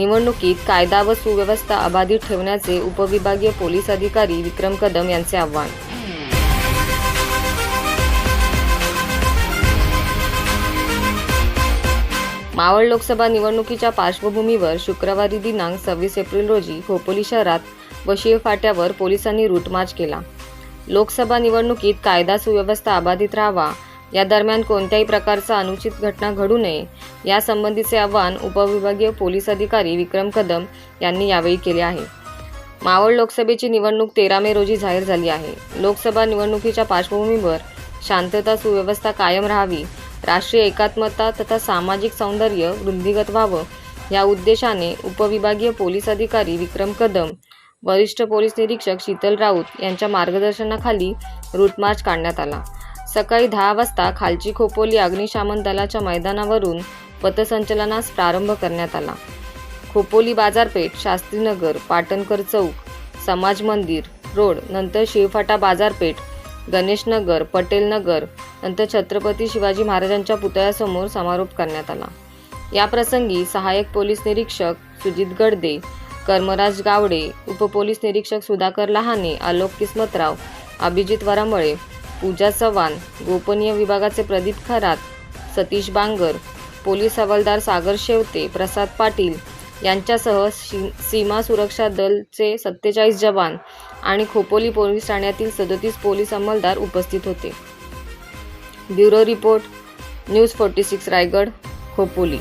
निवडणुकीत कायदा व सुव्यवस्था अबाधित ठेवण्याचे उपविभागीय पोलीस अधिकारी विक्रम कदम यांचे आव्हान. मावळ लोकसभा निवडणुकीच्या पार्श्वभूमीवर शुक्रवारी दिनांक सव्वीस एप्रिल रोजी खोपोली शहरात व फाट्यावर पोलिसांनी रूटमार्च केला. लोकसभा निवडणुकीत कायदा सुव्यवस्था अबाधित राहावा या दरम्यान कोणत्याही प्रकारचा अनुचित घटना घडू नये. यासंबंधीचे आवाहन उपविभागीय पोलीस अधिकारी विक्रम कदम यांनी यावेळी केले आहे. मावळ लोकसभेची निवडणूक तेरा मे रोजी जाहीर झाली आहे. लोकसभा निवडणुकीच्या पार्श्वभूमीवर शांतता सुव्यवस्था कायम राहावी राष्ट्रीय एकात्मता तथा सामाजिक सौंदर्य वृद्धिगत व्हावं या उद्देशाने उपविभागीय पोलीस अधिकारी विक्रम कदम वरिष्ठ पोलीस निरीक्षक शीतल राऊत यांच्या मार्गदर्शनाखाली रूटमार्च काढण्यात आला. सकाळी दहा वाजता खालची खोपोली अग्निशामन दलाच्या मैदानावरून पथसंचलनास प्रारंभ करण्यात आला. खोपोली बाजारपेठ शास्त्रीनगर पाटणकर चौक समाज मंदिर रोड नंतर शिवफाटा बाजारपेठ गणेशनगर पटेलनगर नंतर छत्रपती शिवाजी महाराजांच्या पुतळ्यासमोर समारोप करण्यात आला. याप्रसंगी सहाय्यक पोलीस निरीक्षक सुजित गडदे कर्मराज गावडे उपपोलीस निरीक्षक सुधाकर लहाने आलोक किस्मतराव अभिजित वरामळे पूजा चव्हाण गोपनीय विभागाचे प्रदीप खरात सतीश बांगर पोलीस हवालदार सागर शेवते प्रसाद पाटील यांच्यासह सी सीमा सुरक्षा दलचे सत्तेचाळीस जवान आणि खोपोली पोलीस ठाण्यातील सदतीस पोलीस अंमलदार उपस्थित होते. Bureau report news forty six Raigad Khopoli.